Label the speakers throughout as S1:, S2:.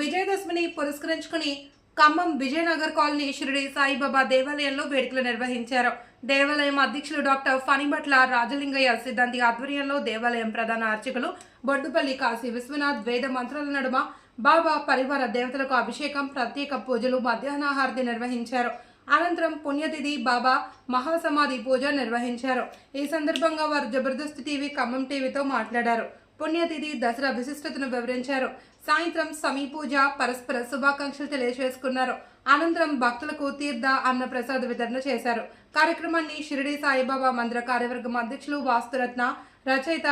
S1: విజయదశమిని పురస్కరించుకుని ఖమ్మం విజయనగర్ కాలనీ షిరిడి సాయిబాబా దేవాలయంలో వేడుకలు నిర్వహించారు. దేవాలయం అధ్యక్షులు డాక్టర్ ఫణిభట్ల రాజలింగయ్య సిద్ధాంతి ఆధ్వర్యంలో దేవాలయం ప్రధాన అర్చకులు బొడ్డుపల్లి కాశీ విశ్వనాథ్ వేద మంత్రాల నడుమ బాబా పరివార దేవతలకు అభిషేకం ప్రత్యేక పూజలు మధ్యాహ్నాహారతి నిర్వహించారు. అనంతరం పుణ్యతిథి బాబా మహాసమాధి పూజ నిర్వహించారు. ఈ సందర్భంగా వారు జబర్దస్త్ టీవీ ఖమ్మం టీవీతో మాట్లాడారు. పుణ్యతిథి దసరా విశిష్టతను వివరించారు. సాయంత్రం సమీ పూజ పరస్పర శుభాకాంక్షలు తెలియజేసుకున్నారు. అనంతరం భక్తులకు తీర్థ అన్న ప్రసాద వితరణ చేశారు. కార్యక్రమాన్ని షిరిడి సాయిబాబా మందిర కార్యవర్గం అధ్యక్షులు వాస్తురత్న రచయిత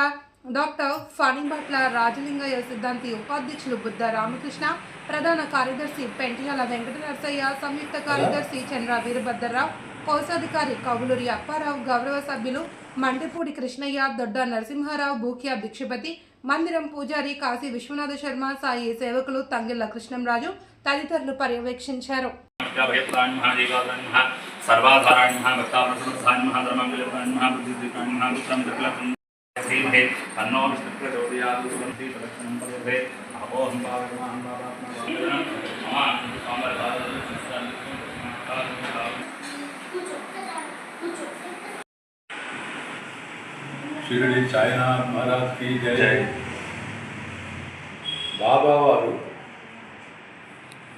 S1: డాక్టర్ ఫణిభట్ల రాజలింగయ్య సిద్ధాంతి ఉపాధ్యక్షులు బుద్ధ రామకృష్ణ ప్రధాన కార్యదర్శి పెంటియాల వెంకట నరసయ్య సంయుక్త కార్యదర్శి చంద్ర వీరభద్రరావు కోశాధికారి కవులూరి అప్పారావు గౌరవ సభ్యులు మండిపూడి కృష్ణయ్య దొడ్డ నరసింహారావు భూక్యా భిక్షపతి మందిరం పూజారి కాశీ విశ్వనాథ శర్మ సాయి సేవకులు తంగిళ్ళ కృష్ణంరాజు తదితరులు పర్యవేక్షించారు
S2: అపోహం
S3: షిరిడి సాయినాథ్ మహారాజ్కి జై.
S2: జై.
S3: బాబా వారు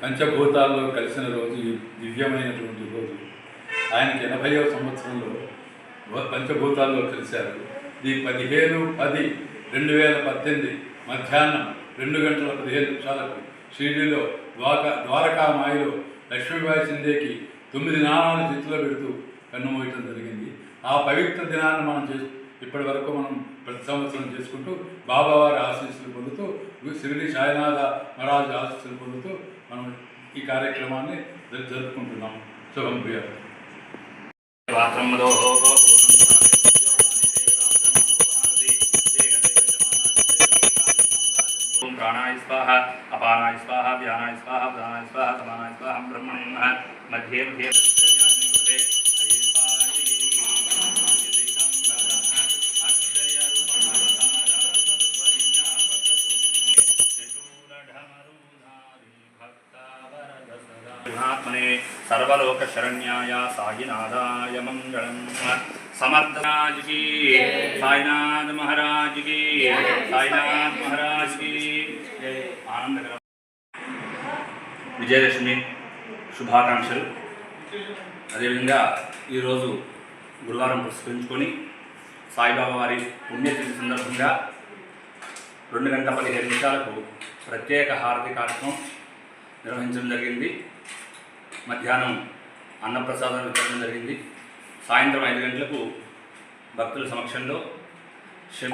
S3: పంచభూతాల్లో కలిసిన రోజు ఈ దివ్యమైనటువంటి రోజు. ఆయనకి ఎనభైవ సంవత్సరంలో పంచభూతాల్లో కలిశారు. ఈ పదిహేను పది రెండు వేల పద్దెనిమిది మధ్యాహ్నం రెండు గంటల పదిహేను నిమిషాలకు షిరిడిలో ద్వారకా ద్వారకామాయిలో లక్ష్మీబాయి సింధేకి తొమ్మిది నాణాలు చేతిలో పెడుతూ కన్నుమూయటం జరిగింది. ఆ పవిత్ర దినాన్ని మనం చేసు ఇప్పటి వరకు మనం ప్రతి సంవత్సరం చేసుకుంటూ బాబావారి ఆశీస్సులు పొందుతూ షిరిడి సాయినాథ మహారాజు ఆశీస్సులు పొందుతూ మనం ఈ కార్యక్రమాన్ని జరుపుకుంటున్నాం. శుభం ప్రియ.
S2: ప్రాణాయ స్వాహ అపానాయ స్వాహ వ్యానాయ స్వాహ ప్రధానాయ స్వాహ సమానాయ స్వాహ బ్రహ్మణే మధ్యే మధ్యే గుణాత్మనే సర్వలోక శరణ్యాయ సాయినాదాయ మంగళం. సమర్థరాజుకి సాయినాథ్ మహారాజ్ సాయినాథ్ మహారాజ్కి విజయదశమి శుభాకాంక్షలు. అదేవిధంగా ఈరోజు గురువారం పురస్కరించుకొని సాయిబాబా వారి పుణ్యతిథి సందర్భంగా రెండు గంటల పదిహేను నిమిషాలకు ప్రత్యేక హారతి కార్యక్రమం నిర్వహించడం జరిగింది. మధ్యాహ్నం అన్నప్రసాదం వితరణ జరిగింది. సాయంత్రం ఐదు గంటలకు భక్తుల సమక్షంలో శం